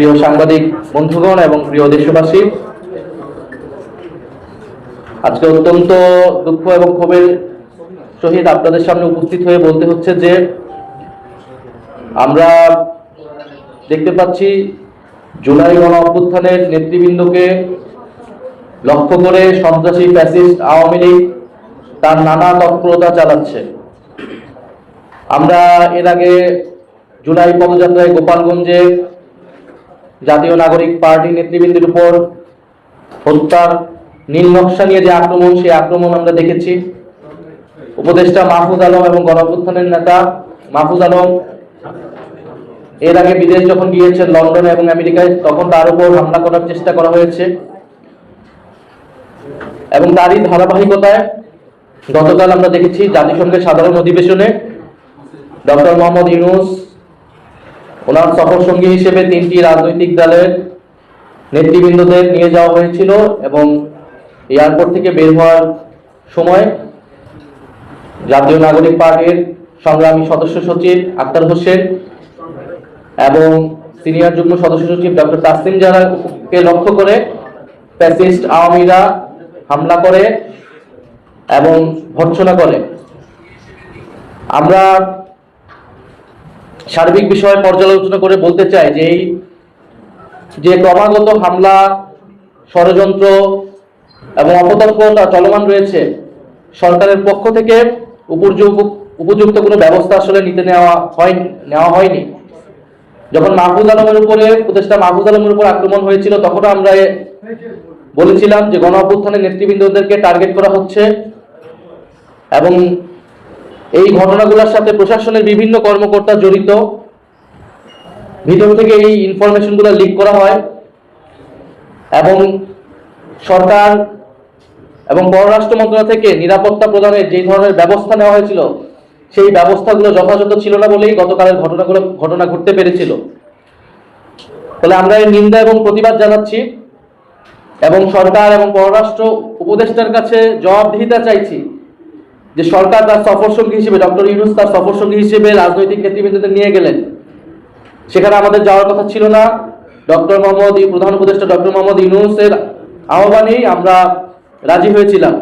প্রিয় সাংবাদিক, বন্ধুগণ এবং প্রিয় দেশবাসী, আজকে অত্যন্ত দুঃখ এবং ক্ষোভের সহিত আপনাদের সামনে উপস্থিত হয়ে বলতে হচ্ছে যে, আমরা দেখতে পাচ্ছি জুলাই গণ অভ্যুত্থানের নেতৃবৃন্দকে লক্ষ্য করে সন্ত্রাসী ফ্যাসিস্ট আওয়ামী লীগ তার নানা তৎপরতা চালাচ্ছে। আমরা এর আগে জুলাই পদযাত্রায় গোপালগঞ্জে জাতীয় নাগরিক পার্টি নেতৃবৃন্দের উপর হত্যার নীল নকশা নিয়ে যে আক্রমণ, সেই আক্রমণ আমরা দেখেছি। উপদেষ্টা মাহফুজ আলম এবং গণঅভ্যুত্থানের নেতা মাহফুজ আলম এর আগে বিদেশ যখন গিয়েছেন লন্ডন এবং আমেরিকায়, তখন তার উপর হামলা করার চেষ্টা করা হয়েছে। এবং তারই ধারাবাহিকতায় গতকাল আমরা দেখেছি জাতিসংঘের সাধারণ অধিবেশনে ডক্টর মোহাম্মদ ইউনুস ওনার সফর সঙ্গী হিসেবে তিনটি রাজনৈতিক দলের নেতৃবৃন্দদের নিয়ে যাওয়া হয়েছিল এবং এয়ারপোর্ট থেকে বের হওয়ার সময় জাতীয় নাগরিক পার্টির সংগ্রামী সদস্য সচিব আক্তার হোসেন এবং সিনিয়র যুগ্ম সদস্য সচিব ডক্টর তাসলিম জারাকে লক্ষ্য করে ফ্যাসিস্ট আওয়ামীরা হামলা করে এবং ভর্ৎসনা করে। আমরা সার্বিক বিষয়ে পর্যালোচনা করে বলতে চাই যে এই যে ক্রমাগত হামলা, ষড়যন্ত্র এবং অপতৎপরতা চলমান রয়েছে, সরকারের পক্ষ থেকে উপযুক্ত কোনো ব্যবস্থা আসলে নিতে নেওয়া হয়, নেওয়া হয়নি। যখন মাহফুজ আলমের উপরে, উপদেষ্টা মাহফুজ আলমের উপর আক্রমণ হয়েছিল তখন আমরা বলেছিলাম যে গণ অভ্যুত্থানের নেতৃবৃন্দদেরকে টার্গেট করা হচ্ছে এবং এই ঘটনাগুলোর সাথে প্রশাসনের বিভিন্ন কর্মকর্তা জড়িত। ভিতর থেকে এই ইনফরমেশনগুলো লিক করা হয়। এবং সরকার এবং পররাষ্ট্র মন্ত্রণালয় থেকে নিরাপত্তা প্রদানের যে ধরনের ব্যবস্থা নেওয়া হয়েছিল, সেই ব্যবস্থাগুলো যথাযথ ছিল না বলেই গতকালের ঘটনাগুলো, ঘটনা ঘটতে পেরেছিল। তাহলে আমরা এর নিন্দা এবং প্রতিবাদ জানাচ্ছি এবং সরকার এবং পররাষ্ট্র উপদেষ্টার কাছে জবাবদিহিতা চাইছি। যে সরকার তার সফর সঙ্গী হিসেবে, ডক্টর ইউনুস তার সফর সঙ্গী হিসেবে রাজনৈতিক নেতৃবৃন্দদের নিয়ে গেলেন। সেখানে আমাদের যাওয়ার কথা ছিল না। ডক্টর মোহাম্মদ প্রধান উপদেষ্টা ডক্টর মোহাম্মদ ইউনুসের আহ্বানেই আমরা রাজি হয়েছিলাম।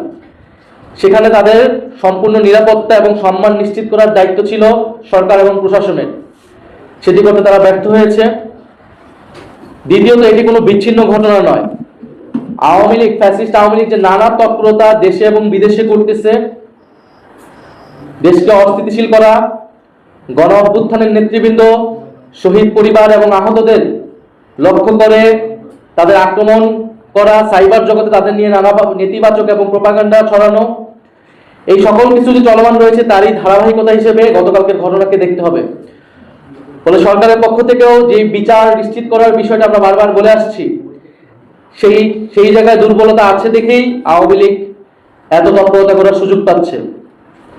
সেখানে তাদের সম্পূর্ণ নিরাপত্তা এবং সম্মান নিশ্চিত করার দায়িত্ব ছিল সরকার এবং প্রশাসনের। সেটি করতে তারা ব্যর্থ হয়েছে। দ্বিতীয়ত, এটি কোনো বিচ্ছিন্ন ঘটনা নয়। আওয়ামী লীগ, ফ্যাসিস্ট আওয়ামী লীগ যে নানা তৎপরতা দেশে এবং বিদেশে করতেছে দেশকে অস্থিতিশীল করা, গণ অভ্যুত্থানের নেতৃবৃন্দ, শহীদ পরিবার এবং আহতদের লক্ষ্য করে তাদের আক্রমণ করা, সাইবার জগতে তাদের নিয়ে নানা নেতিবাচক এবং প্রপাগান্ডা ছড়ানো। এই সকল কিছু যে চলমান রয়েছে তারই ধারাবাহিকতা হিসেবে গতকালকের ঘটনাকে দেখতে হবে। ফলে সরকারের পক্ষ থেকেও যে বিচার নিশ্চিত করার বিষয়টা আমরা বারবার বলে আসছি, সেই সেই জায়গায় দুর্বলতা আছে দেখেই আওয়ামী লীগ এত তৎপরতা করার সুযোগ পাচ্ছে।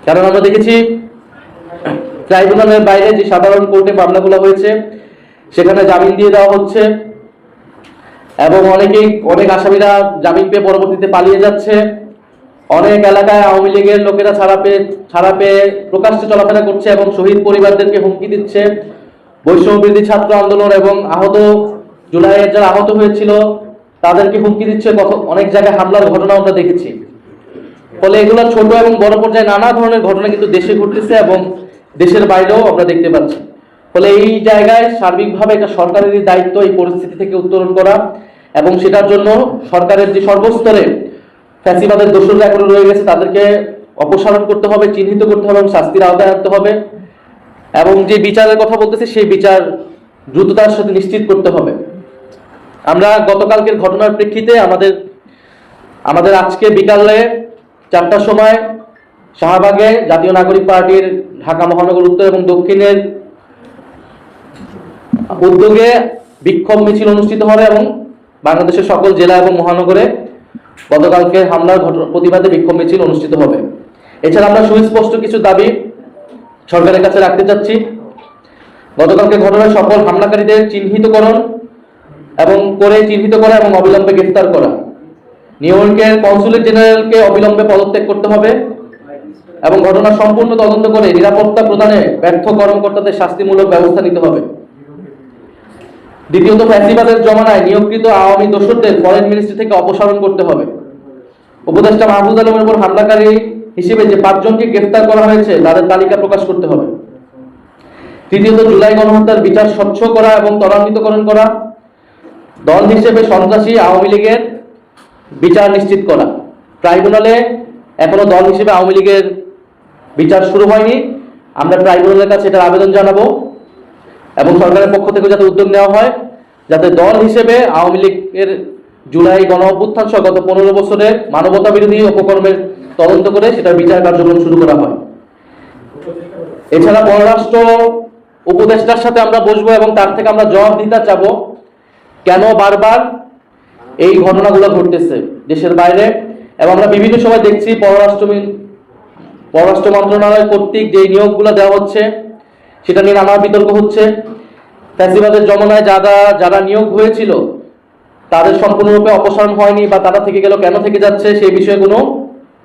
কারণ আমরা দেখেছি ট্রাইব্যুনালের বাইরে যে সাধারণ কোর্টে মামলাগুলো হয়েছে, সেখানে জামিন দিয়ে দেওয়া হচ্ছে এবং অনেকেই, অনেক আসামিরা জামিন পেয়ে পরবর্তীতে পালিয়ে যাচ্ছে। অনেক এলাকায় আওয়ামী লীগের লোকেরা ছাড়া পেয়ে ছাড়া পেয়ে প্রকাশ্যে চলাফেরা করছে এবং শহীদ পরিবারদেরকে হুমকি দিচ্ছে। বৈষম্যবৃদ্ধি ছাত্র আন্দোলন এবং আহত, জুলাইয়ের যারা আহত হয়েছিল, তাদেরকে হুমকি দিচ্ছে। অনেক জায়গায় হামলার ঘটনা আমরা দেখেছি। ফলে এগুলো ছোট এবং বড় পর্যায়ে নানা ধরনের ঘটনা কিন্তু দেশে ঘটতেছে এবং দেশের বাইরেও আমরা দেখতে পাচ্ছি। ফলে এই জায়গায় সার্বিকভাবে এটা সরকারেরই দায়িত্ব এই পরিস্থিতি থেকে উত্তরণ করা এবং সেটার জন্য সরকারের যে সর্বস্তরে ফ্যাসিবাদের দোষরা এখনও রয়ে গেছে, তাদেরকে অপসারণ করতে হবে, চিহ্নিত করতে হবে এবং শাস্তির আওতায় আনতে হবে এবং যে বিচারের কথা বলতেছে, সেই বিচার দ্রুততার সাথে নিশ্চিত করতে হবে। আমরা গতকালকের ঘটনার প্রেক্ষিতে আমাদের আমাদের আজকে বিকালে চারটার সময় শাহবাগে জাতীয় নাগরিক পার্টির ঢাকা মহানগর উত্তর এবং দক্ষিণের উদ্যোগে বিক্ষোভ মিছিল অনুষ্ঠিত হবে এবং বাংলাদেশের সকল জেলা এবং মহানগরে গতকালকে হামলার ঘটনা প্রতিবাদে বিক্ষোভ মিছিল অনুষ্ঠিত হবে। এছাড়া আমরা সুস্পষ্ট কিছু দাবি সরকারের কাছে রাখতে চাচ্ছি। গতকালকে ঘটনায় সকল হামলাকারীদের চিহ্নিতকরণ এবং করে চিহ্নিত করা এবং অবিলম্বে গ্রেফতার করা। নিউ কনসুলেট জেনারেলকে অবিলম্বে পদত্যাগ করতে হবে এবং ঘটনা সম্পূর্ণ তদন্ত করে নিরাপত্তা প্রদানে ব্যর্থ কর্মকর্তাদের শাস্তিমূলক ব্যবস্থা নিতে হবে। দ্বিতীয়ত, ফ্যাসিবাদের জমানায় নিয়োগকৃত আওয়ামী দোসরদের ফরেন মিনিস্ট্রি থেকে অপসারণ করতে হবে। উপদেষ্টা মাহবুব আলমের উপর হামলাকারী হিসেবে যে পাঁচজনকে গ্রেফতার করা হয়েছে, তাদের তালিকা প্রকাশ করতে হবে। তৃতীয়ত, জুলাই গণহত্যার বিচার স্বচ্ছ করা এবং ত্বরান্বিতকরণ করা। দল হিসেবে সন্ত্রাসী আওয়ামী লীগের বিচার নিশ্চিত করা। ট্রাইব্যুনালে এখনও দল হিসেবে আওয়ামী লীগের বিচার শুরু হয়নি। আমরা ট্রাইব্যুনালের কাছে এটার আবেদন জানাব এবং সরকারের পক্ষ থেকে যাতে উদ্যোগ নেওয়া হয়, যাতে দল হিসেবে আওয়ামী লীগের জুলাই গণ অভ্যুত্থান সহ গত পনেরো বছরের মানবতা বিরোধী অপকর্মের তদন্ত করে সেটার বিচার কার্যক্রম শুরু করা হয়। এছাড়া পররাষ্ট্র উপদেষ্টার সাথে আমরা বসবো এবং তার থেকে আমরা জবাব দিতে চাবো, কেন বারবার এই ঘটনাগুলো ঘটতেছে দেশের বাইরে এবং আমরা বিভিন্ন সময় দেখছি পররাষ্ট্র পররাষ্ট্র মন্ত্রণালয় কর্তৃক যে নিয়োগগুলো দেওয়া হচ্ছে, সেটা নিয়ে নানা বিতর্ক হচ্ছে। ফ্যাসিবাদের জমানায় যারা যারা নিয়োগ হয়েছিল, তাদের সম্পূর্ণরূপে অপসারণ হয়নি বা তারা থেকে গেল কেন থেকে যাচ্ছে সেই বিষয়ে কোনো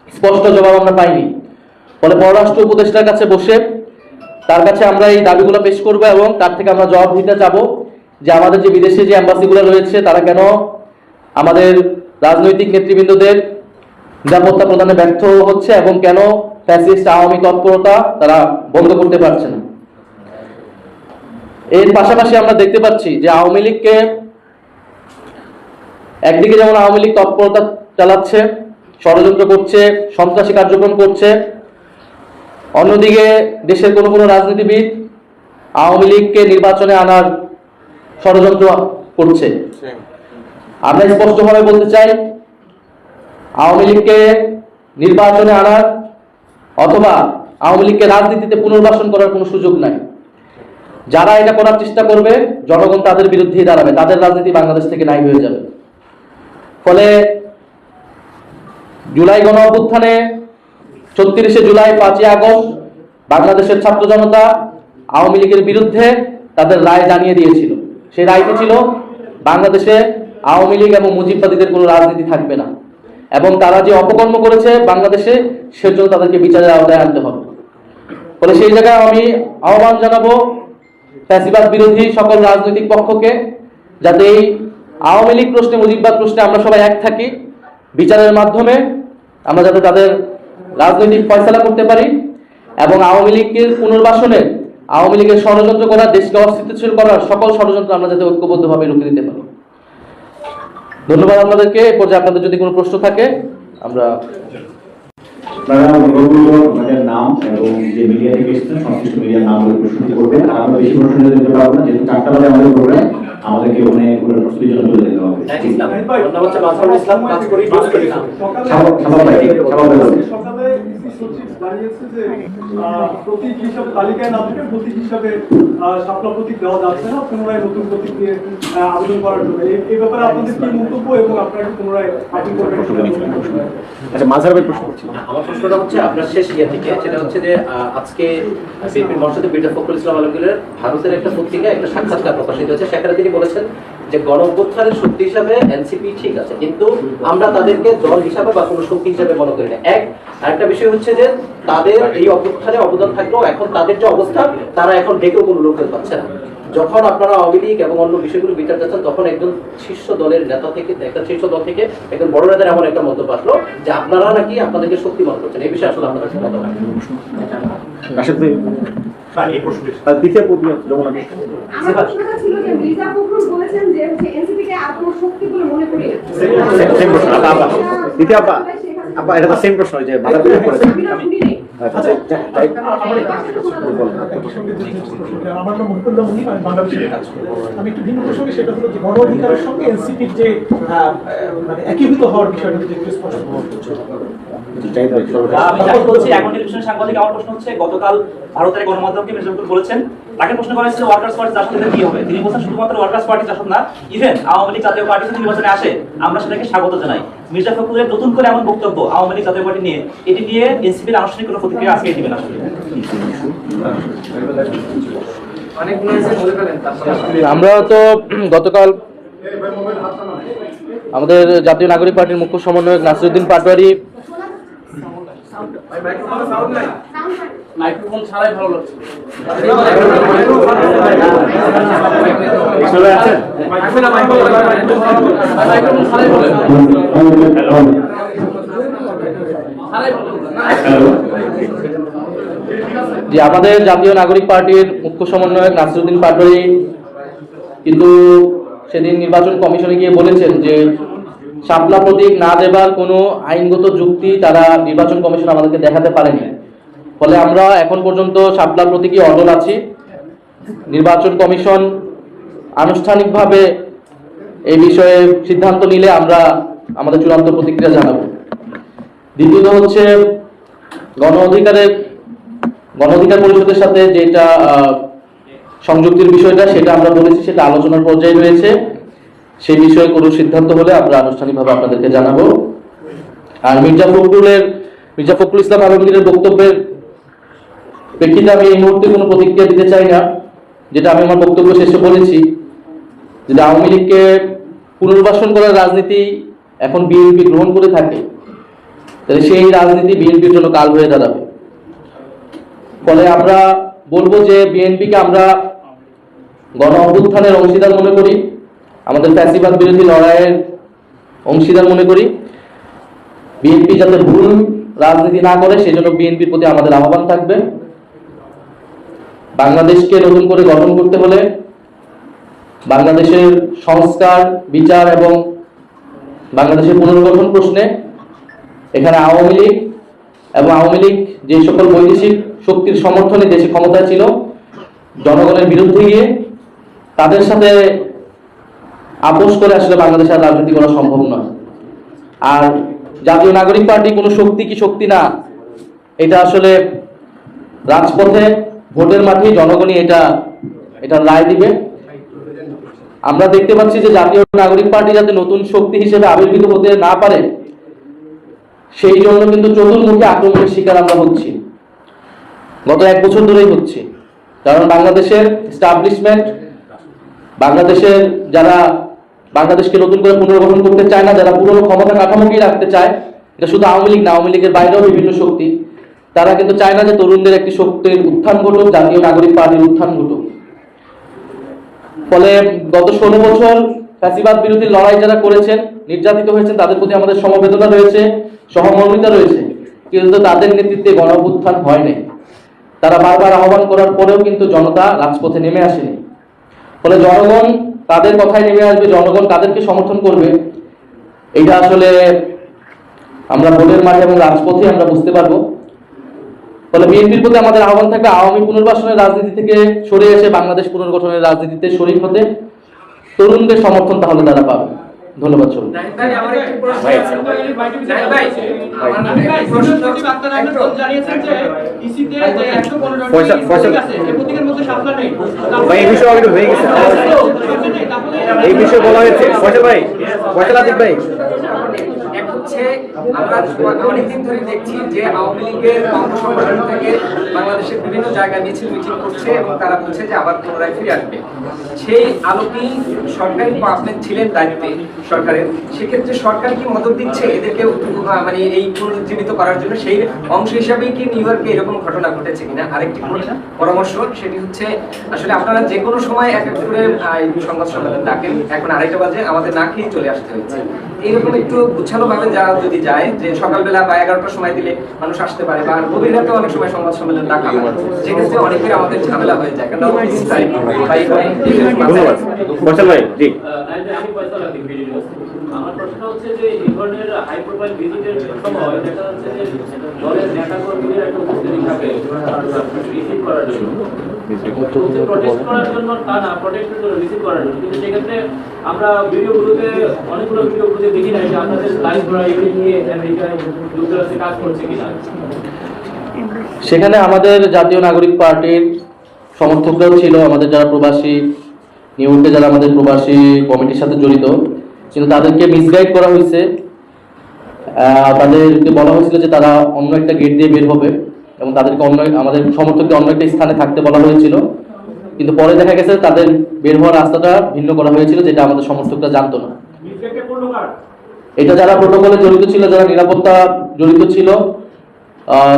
স্পষ্ট জবাব আমরা পাইনি। ফলে পররাষ্ট্র উপদেষ্টার কাছে বসে তার কাছে আমরা এই দাবিগুলো পেশ করব এবং তার থেকে আমরা জবাব দিতে চাবো যে আমাদের যে বিদেশে যে অ্যাম্বাসিগুলো রয়েছে, তারা কেন আমাদের রাজনৈতিক নেতৃবৃন্দদের নিরাপত্তা প্রদানে ব্যর্থ হচ্ছে এবং কেন ফ্যাসিস্ট আওয়ামী তৎপরতা তারা বন্ধ করতে পারছে না। এর পাশাপাশি আমরা দেখতে পাচ্ছি যে আওয়ামী লীগকে একদিকে যেমন আওয়ামী লীগ তৎপরতা চালাচ্ছে, ষড়যন্ত্র করছে, সন্ত্রাসী কার্যক্রম করছে, অন্যদিকে দেশের কোনো কোনো রাজনীতিবিদ আওয়ামী লীগকে নির্বাচনে আনার ষড়যন্ত্র করছে। আমরা স্পষ্টভাবে বলতে চাই, আওয়ামী লীগকে নির্বাচনে আনার অথবা আওয়ামী লীগকে রাজনীতিতে পুনর্বাসন করার কোনো সুযোগ নাই। যারা এটা করার চেষ্টা করবে, জনগণ তাদের বিরুদ্ধেই দাঁড়াবে, তাদের রাজনীতি বাংলাদেশ থেকে নাই হয়ে যাবে। ফলে জুলাই গণ অভ্যুত্থানে ছত্রিশে জুলাই, পাঁচই আগস্ট বাংলাদেশের ছাত্র জনতা আওয়ামী লীগের বিরুদ্ধে তাদের রায় জানিয়ে দিয়েছিল। সেই রায়টি ছিল, বাংলাদেশে আওয়ামী লীগ এবং মুজিববাদীদের কোনো রাজনীতি থাকবে না। এবং তারা যে অপকর্ম করেছে বাংলাদেশে সেজন্য তাদেরকে বিচারের আওতায় আনতে হবে। ফলে সেই জায়গায় আমি আহ্বান জানাব ফ্যাসিবাদ বিরোধী সকল রাজনৈতিক পক্ষকে, যাতে এই আওয়ামী লীগ প্রশ্নে, মুজিববাদ প্রশ্নে আমরা সবাই এক থাকি। বিচারের মাধ্যমে আমরা যাতে তাদের রাজনৈতিক ফয়সলা করতে পারি এবং আওয়ামী লীগের পুনর্বাসনে, আওয়ামী লীগের ষড়যন্ত্র করা, দেশকে অস্থিতিশীল করার সকল ষড়যন্ত্র আমরা যাতে ঐক্যবদ্ধভাবে রুখে দিতে পারি। ধন্যবাদ আপনাদেরকে। এ পর্যায়ে আপনাদের যদি কোনো প্রশ্ন থাকে আমরা আপনারা নাম এবং যে মিডিয়া থেকে এসেছেন সংশ্লিষ্ট মিডিয়ার নাম বলে প্রশ্ন করবেন। আর আমরা বেশি প্রশ্ন দিতে পারব না যেহেতু চারটা বাজে আমাদের প্রোগ্রাম আমাদেরকে ওখানে কোনো প্রস্তুতির জন্য চলে যেতে হবে। সাবাব- সাবাব ভাই, সাবাব ভাই বলুন। সকালে সচিব জানিয়েছে যে প্রতীক হিসাবে তালিকায় না থেকে প্রতীক হিসাবে প্রতীক দেওয়া যাচ্ছে না পুনরায় নতুন প্রতীক নিয়ে আবেদন করার জন্য। এই- ব্যাপারে আপনাদের কি মন্তব্য এবং আপনারা পুনরায় আপিল করবেন? আচ্ছা মাঝার ভাই প্রশ্ন করছি। আমার প্রশ্নটা হচ্ছে আপনার শেষ ইয়ে থেকে সেটা হচ্ছে যে আজকে বিপিন মর্ষদে বিটা ফখরুল ইসলাম আলমগীরের ভারতের একটা পত্রিকায় একটা সাক্ষাৎকার প্রকাশিত হয়েছে। সেখানে তিনি বলেছেন যে গণ অভ্যুত্থানের শক্তি হিসাবে এনসিপি ঠিক আছে, কিন্তু আমরা তাদেরকে দল হিসাবে বা কোনো শক্তি হিসাবে মনে করি না। এক, আরেকটা বিষয় হচ্ছে যে তাদের এই অভ্যুত্থানে অবদান থাকলেও এখন তাদের যে অবস্থা, তারা এখন ডেকেও কোনো লোক পাচ্ছে না। যখন আপনারা আওয়ামী লীগ এবং অন্য বিষয়গুলো বিচার যাচ্ছেন তখন একজন শীর্ষ দলের নেতা থেকে একটা শীর্ষ দল থেকে একজন বড় নেতার এমন একটা মন্তব্য আসলো যে আপনারা নাকি আপনাদেরকে শক্তি মনে করছেন। এই বিষয়ে আসলে আপনাদের কি মতামত? দ্বিতীয় মনে প্রশ্ন। আপা, আপা। দ্বিতীয় আপা আপা এটা তো সেম প্রশ্ন যে মাথার করেছে আচ্ছা যা- যাই- আমার নাম মুকুল্লা আমি বাংলাদেশে কাজ করি আমি একটু ভিন্ন প্রসঙ্গে সেটা হলো যে গণ অধিকারের সঙ্গে এনসিপির যে মানে একীভূত হওয়ার বিষয়টা যদি একটু স্পষ্ট বলছি এখন টেলিভিশন সাংবাদিক আমার প্রশ্ন হচ্ছে গতকাল ভারতের গণমাধ্যমকে বলেছেন তাকে প্রশ্ন করা হয়েছে ওয়ার্কার্স পার্টি কি হবে? তিনি বলছেন শুধুমাত্র ওয়ার্কার্স পার্টি জাসদ না ইভেন আওয়ামী লীগ জাতীয় পার্টি যদি নির্বাচনে আসে আমরা সেটাকে স্বাগত জানাই। মির্জা ফখরুলের নতুন করে এমন বক্তব্য আওয়ামী লীগ জাতীয় পার্টি নিয়ে এটি নিয়ে এনসিপির আনুষ্ঠানিক কোনো প্রতিক্রিয়া আজকে দিবেন আসলে আমরা তো গতকাল আমাদের জাতীয় নাগরিক পার্টির মুখ্য সমন্বয়ক নাসিরুদ্দিন পাটোয়ারি মাইক্রোফোন ছাড়াই ভালো লাগছে। যে আমাদের জাতীয় নাগরিক পার্টির মুখ্য সমন্বয়ক নাসিরুদ্দিন পাটোয়ারি কিন্তু সেদিন নির্বাচন কমিশনে গিয়ে বলেছেন যে শাপলা প্রতীক না দেবার কোনো আইনগত যুক্তি তারা নির্বাচন কমিশন আমাদেরকে দেখাতে পারেনি। ফলে আমরা এখন পর্যন্ত শাপলা প্রতীকই অটল আছি। নির্বাচন কমিশন আনুষ্ঠানিকভাবে এই বিষয়ে সিদ্ধান্ত নিলে আমরা আমাদের চূড়ান্ত প্রতিক্রিয়া জানাব। দ্বিতীয়ত হচ্ছে গণ অধিকারের গণ অধিকার পরিষদের সাথে যেটা সংযুক্তির বিষয়টা, সেটা আমরা বলেছি, সেটা আলোচনার পর্যায়ে রয়েছে। সেই বিষয়ে কোনো সিদ্ধান্ত হলে আমরা আনুষ্ঠানিকভাবে আপনাদেরকে জানাব। আর মির্জা ফখরুলের, মির্জা ফখরুল ইসলাম আলমগীরের বক্তব্যের প্রেক্ষিতে আমি এই মুহূর্তে কোনো প্রতিক্রিয়া দিতে চাই না, যেটা আমি আমার বক্তব্য শেষে বলেছি যদি আওয়ামী লীগকে পুনর্বাসন করার রাজনীতি এখন বিএনপি গ্রহণ করে থাকে, তাহলে সেই রাজনীতি বিএনপির জন্য কাল হয়ে দাঁড়াবে। ফলে আমরা বলব যে বিএনপিকে আমরা গণ অভ্যুত্থানের অংশীদার মনে করি। আমাদের ফ্যাসিবাদ বিরোধী লড়াইয়ের অংশীদার মনে করি। বিএনপি যাতে ভুল রাজনীতি না করে, সেজন্য বিএনপির প্রতি আমাদের আহ্বান থাকবে। বাংলাদেশকে নতুন করে গঠন করতে হলে বাংলাদেশের সংস্কার, বিচার এবং বাংলাদেশের পুনর্গঠন প্রশ্নে এখানে আওয়ামী লীগ এবং আওয়ামী লীগ যে সকল বৈদেশিক শক্তির সমর্থনে দেশে ক্ষমতায় ছিল, জনগণের বিরুদ্ধে গিয়ে তাদের সাথে আপোষ করে আসলে বাংলাদেশের রাজনীতি করা সম্ভব নয়। আর জাতীয় নাগরিক পার্টি কোনো শক্তি কি শক্তি না, এটা আসলে রাজপথে ভোটের মাঠে জনগণই এটা এটা রায় দিবে। আমরা দেখতে পাচ্ছি যে জাতীয় নাগরিক পার্টি যাতে নতুন শক্তি হিসেবে আবির্ভূত হতে না পারে, সেই জন্য কিন্তু চতুর্মুখী আক্রমণের শিকার আমরা হচ্ছি। গত এক বছর ধরেই হচ্ছে। কারণ বাংলাদেশের স্টাবলিশমেন্ট বাংলাদেশের যারা বাংলাদেশকে নতুন করে পুনর্গঠন করতে চায় না, যারা পুরনো ক্ষমতা কাঠামোকেই রাখতে চায়, এটা শুধু আওয়ামী লীগ না, আওয়ামী লীগের বাইরেও বিভিন্ন শক্তি। তারা কিন্তু চায় না যে তরুণদের একটি শক্তির উত্থান ঘটুক, জাতীয় নাগরিক পার্টির উত্থান ঘটুক। ফলে গত ষোলো বছর ফ্যাসিবাদ বিরোধী লড়াই যারা করেছেন, নির্যাতিত হয়েছেন, তাদের প্রতি আমাদের সমবেদনা রয়েছে, সহমর্মিতা রয়েছে, কিন্তু তাদের নেতৃত্বে গণ হয় নাই। তারা বারবার আহ্বান করার পরেও কিন্তু জনতা রাজপথে নেমে আসেনি। ফলে জনগণ তাদের কথায় নেমে আসবে জনগণ তাদেরকে সমর্থন করবে। এটা আসলে আমরা ভোটের মাঠে এবং রাজপথে আমরা বুঝতে পারব। ফলে বিএনপির প্রতি আমাদের আহ্বান থাকবে আওয়ামী পুনর্বাসনের রাজনীতি থেকে সরে এসে বাংলাদেশ পুনর্গঠনের রাজনীতিতে শরীক হতে। তরুণদের সমর্থন তাহলে তারা পাবে। ধন্যবাদ জানিয়েছেন যে ইসিতে যে 115 পয়সা- পয়সা- আছে এই প্রতীকের মধ্যে শাপলা নেই ভাই, এই বিষয়ে অলরেডি হয়ে গেছে। এই বিষয়ে বলা হয়েছে। পয়সা ভাই পয়সা লাতিক ভাই। হচ্ছে আমরা অনেকদিন ধরে দেখছি যে আওয়ামী লীগের অঙ্গ সংগঠন থেকে বাংলাদেশের বিভিন্ন জায়গায় মিছিল মিছিল করছে এবং তারা বলছে যে আবার পুনরায় ফিরে আসবে। সেই আলোকেই সরকারি আপনি ছিলেন দায়িত্বে সরকারের। সেক্ষেত্রে সরকার কি মদত দিচ্ছে এদেরকে মানে এই পুনরুজ্জীবিত করার জন্য? সেই অংশ হিসাবেই কি নিউ ইয়র্কে এরকম ঘটনা ঘটেছে কিনা? আরেকটি পরামর্শ সেটি হচ্ছে আসলে আপনারা যে কোনো সময় এক এক করে সংবাদ সম্মেলন ডাকেন। এখন আড়াইটা বাজে আমাদের না খেয়ে চলে আসতে হচ্ছে এইরকম একটু গুছানো ভাবে যারা যদি যায় যে সকালবেলা বা এগারোটার সময় দিলে মানুষ আসতে পারে বা গভীর রাতে অনেক সময় সংবাদ সম্মেলন ডাকা হয় যেক্ষেত্রে অনেকের আমাদের ঝামেলা হয়ে যায় কারণ ভাই ভাই জি আমি পয়সা লাগি ভিডিও আমার প্রশ্ন হচ্ছে যে এই ধরনের হাই প্রোফাইল ভিজিটের সময় দেখা যাচ্ছে যে দলের নেতাকর্মীদের একটা উপস্থিতি থাকে রিসিভ করার জন্য। প্রটেস্ট করার জন্য তা না প্রটেস্টের জন্য রিসিভ করার জন্য। কিন্তু সেক্ষেত্রে আমরা ভিডিওগুলোতে অনেকগুলো ভিডিওগুলোতে দেখি না যে আপনাদের লাইভ করা নিয়ে আমেরিকায় যুক্তরাষ্ট্রে কাজ করছে কিনা। সেখানে আমাদের জাতীয় নাগরিক পার্টির সমর্থকরাও ছিল আমাদের যারা প্রবাসী নিউ ইয়র্কে যারা আমাদের প্রবাসী কমিটির সাথে জড়িত। কিন্তু তাদেরকে মিসগাইড করা হয়েছে। তাদেরকে বলা হয়েছিল যে তারা অন্য একটা গেট দিয়ে বের হবে এবং তাদেরকে অন্য আমাদের সমর্থককে অন্য একটা স্থানে থাকতে বলা হয়েছিল। কিন্তু পরে দেখা গেছে তাদের বের হওয়ার রাস্তাটা ভিন্ন করা হয়েছিল যেটা আমাদের সমর্থকরা জানতো না। এটা যারা প্রোটোকলে জড়িত ছিল যারা নিরাপত্তা জড়িত ছিল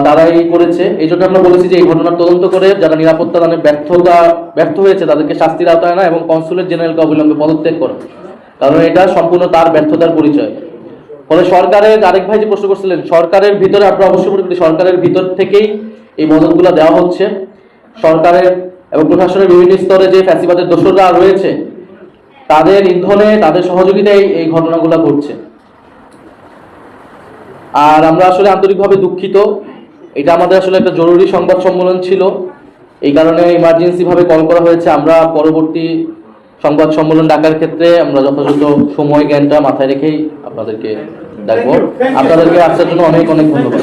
তারাই করেছে। এই জন্য আমরা বলেছি যে এই ঘটনার তদন্ত করে যারা নিরাপত্তা দানে ব্যর্থতা ব্যর্থ হয়েছে তাদেরকে শাস্তির আওতায় না এবং কনসুলেট জেনারেলকে অবিলম্বে পদত্যাগ করে। কারণ এটা সম্পূর্ণ তার ব্যর্থতার পরিচয়। ফলে সরকারের, আরেক ভাই যে প্রশ্ন করছিলেন, সরকারের ভিতরে আমরা অবশ্যই মনে করি সরকারের ভিতর থেকেই এই মদতগুলো দেওয়া হচ্ছে। সরকারের এবং প্রশাসনের বিভিন্ন স্তরে যে ফ্যাসিবাদের দোসররা রয়েছে, তাদের ইন্ধনে, তাদের সহযোগিতায় এই ঘটনাগুলো ঘটছে। আর আমরা আসলে আন্তরিকভাবে দুঃখিত। এটা আমাদের আসলে একটা জরুরি সংবাদ সম্মেলন ছিল। এই কারণে ইমার্জেন্সি ভাবে কল করা হয়েছে। আমরা পরবর্তী সংবাদ সম্মেলন ডাকার ক্ষেত্রে আমরা যথাযথ সময় জ্ঞানটা মাথায় রেখেই আপনাদেরকে ডাকবো। আপনাদেরকে আসার জন্য অনেক অনেক ধন্যবাদ।